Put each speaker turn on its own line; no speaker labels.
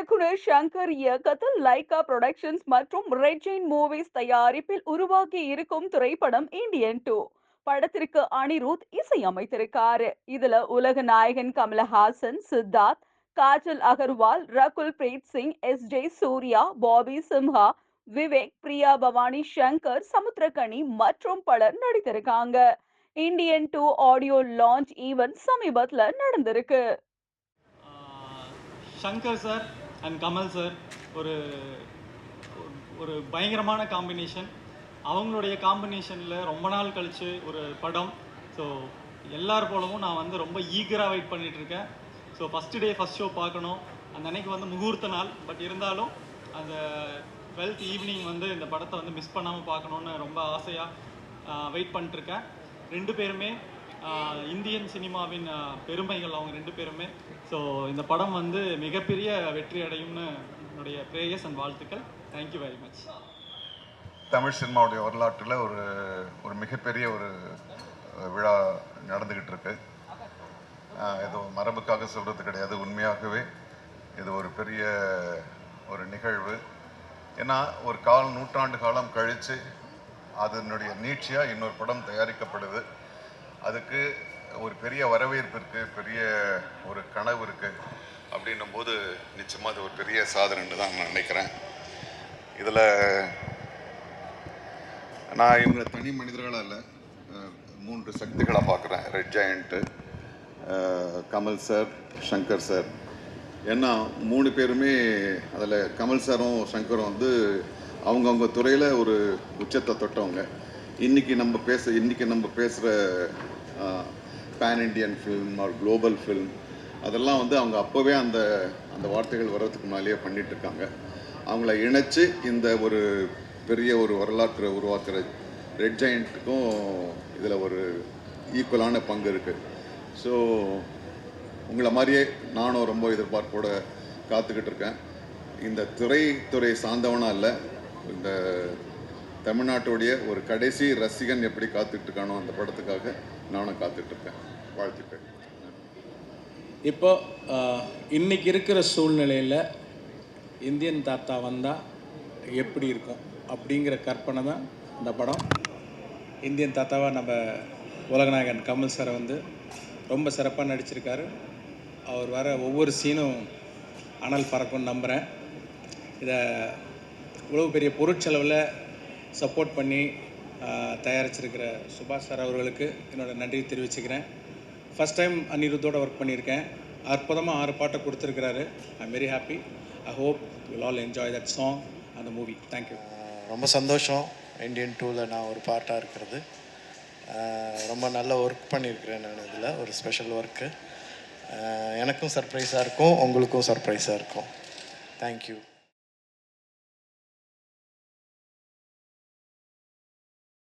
இயக்குனர் சங்கர் இயக்கத்தில் Lyca productions மற்றும் ரெட் ஜெயின் மூவிஸ் தயாரிப்பில் உருவாக்கி இருக்கும் திரைப்படம் இந்தியன் டூ. படத்திற்கு அனிருத் இசையமைத்திருக்காரு. இதுல உலக நாயகன் கமலஹாசன் சித்தார்த் காஜல் அகர்வால் ரகுல் பிரீத் சிங் எஸ் ஜே சூர்யா பாபி சிம்ஹா விவேக் பிரியா பவானி சங்கர் சமுத்திரகனி மற்றும் பலர் நடித்திருக்காங்க. Indian two audio launch event சமீபத்தில் நடந்திருக்கு.
Shankar sir and Kamal sir ஒரு ஒரு பயங்கரமான காம்பினேஷன் அவங்களுடைய காம்பினேஷனில் ரொம்ப நாள் கழித்து ஒரு படம். ஸோ எல்லார் போலவும் நான் வந்து ரொம்ப ஈகராக வெயிட் பண்ணிகிட்ருக்கேன் இருக்கேன். So first day first show பார்க்கணும். அந்த அன்னைக்கு வந்து முகூர்த்த நாள். பட் இருந்தாலும் அந்த டுவெல்த் ஈவினிங் வந்து இந்த படத்தை வந்து மிஸ் பண்ணாமல் பார்க்கணுன்னு ரொம்ப ஆசையாக வெயிட் பண்ணிட்டுருக்கேன் ரெண்டு பேருமே இந்தியன் சினிமாவின் பெருமைகள் அவங்க ரெண்டு பேருமே. ஸோ இந்த படம் வந்து மிகப்பெரிய வெற்றி அடையும்னு என்னுடைய ப்ரேயர்ஸ் அண்ட் வாழ்த்துக்கள். Thank you very much
Tamil சினிமாவுடைய வரலாற்றில் ஒரு ஒரு மிகப்பெரிய ஒரு விழா நடந்துக்கிட்டு இருக்கு. இது மரபுக்காக சொல்கிறது கிடையாது. உண்மையாகவே இது ஒரு பெரிய ஒரு நிகழ்வு. ஏன்னா ஒரு கால் நூற்றாண்டு காலம் கழித்து அதனுடைய நீட்சியாக இன்னொரு படம் தயாரிக்கப்படுது. அதுக்கு ஒரு பெரிய வரவேற்பு இருக்குது பெரிய ஒரு கனவு இருக்குது அப்படின்னும் போது நிச்சயமாக அது ஒரு பெரிய சாதனைன்னு தான் நான் நினைக்கிறேன். இதில் நான் இவங்களை தனி மனிதர்களாக இல்லை மூன்று சக்திகளாக பார்க்குறேன் red giant Kamal sir Shankar sir ஏன்னா மூணு பேருமே அதில் கமல் சாரும் சங்கரும் வந்து அவங்கவுங்க துறையில் ஒரு உச்சத்தை தொட்டவங்க. இன்றைக்கி நம்ம பேச இன்றைக்கி நம்ம பேசுகிற pan Indian film or global film அதெல்லாம் வந்து அவங்க அப்போவே அந்த அந்த வார்த்தைகள் வர்றதுக்கு முன்னாலேயே பண்ணிகிட்ருக்காங்க இருக்காங்க. அவங்கள இணைச்சி இந்த ஒரு பெரிய ஒரு வரலாற்றை உருவாக்குற ரெட் ஜெயண்ட்டுக்கும் இதில் ஒரு ஈக்குவலான பங்கு இருக்குது ஸோ உங்களை மாதிரியே நானும் ரொம்ப எதிர்பார்ப்போட காத்துக்கிட்டு இருக்கேன். இந்த திரைத்துறை சார்ந்தவனா இல்லை இந்த தமிழ்நாட்டுடைய ஒரு கடைசி ரசிகன் எப்படி காத்துட்ருக்கானோ அந்த படத்துக்காக நானும் காத்துட்ருக்கேன் இருக்கேன்
இப்போ இன்றைக்கி இன்னைக்கு இருக்கிற சூழ்நிலையில் இந்தியன் தாத்தா வந்தால் எப்படி இருக்கும் அப்படிங்கிற கற்பனை தான் இந்த படம். இந்தியன் தாத்தாவை நம்ம உலகநாயகன் கமல் சாரை வந்து ரொம்ப சிறப்பாக நடிச்சிருக்காரு. அவர் வர ஒவ்வொரு சீனும் அனல் பறக்கும்னு நம்புகிறேன் இதை இவ்வளவு பெரிய பொருட்செலவில் சப்போர்ட் பண்ணி தயாரிச்சிருக்கிற சுபாஷ் சார் அவர்களுக்கு என்னோடய நன்றி தெரிவிச்சுக்கிறேன். ஃபஸ்ட் டைம் அனிருத்தோட ஒர்க் பண்ணியிருக்கேன். அற்புதமாக ஆறு பாட்டை கொடுத்துருக்கிறாரு. I am very happy I hope will all enjoy that song அந்த மூவி தேங்க்யூ
ரொம்ப சந்தோஷம். இண்டியன் டூவில் நான் ஒரு பார்ட்டாக இருக்கிறது. ரொம்ப நல்ல ஒர்க் பண்ணியிருக்கிறேன் நான் இதில் ஒரு ஸ்பெஷல் ஒர்க்கு எனக்கும் சர்ப்ரைஸாக இருக்கும். உங்களுக்கும் சர்ப்ரைஸாக இருக்கும். தேங்க்யூ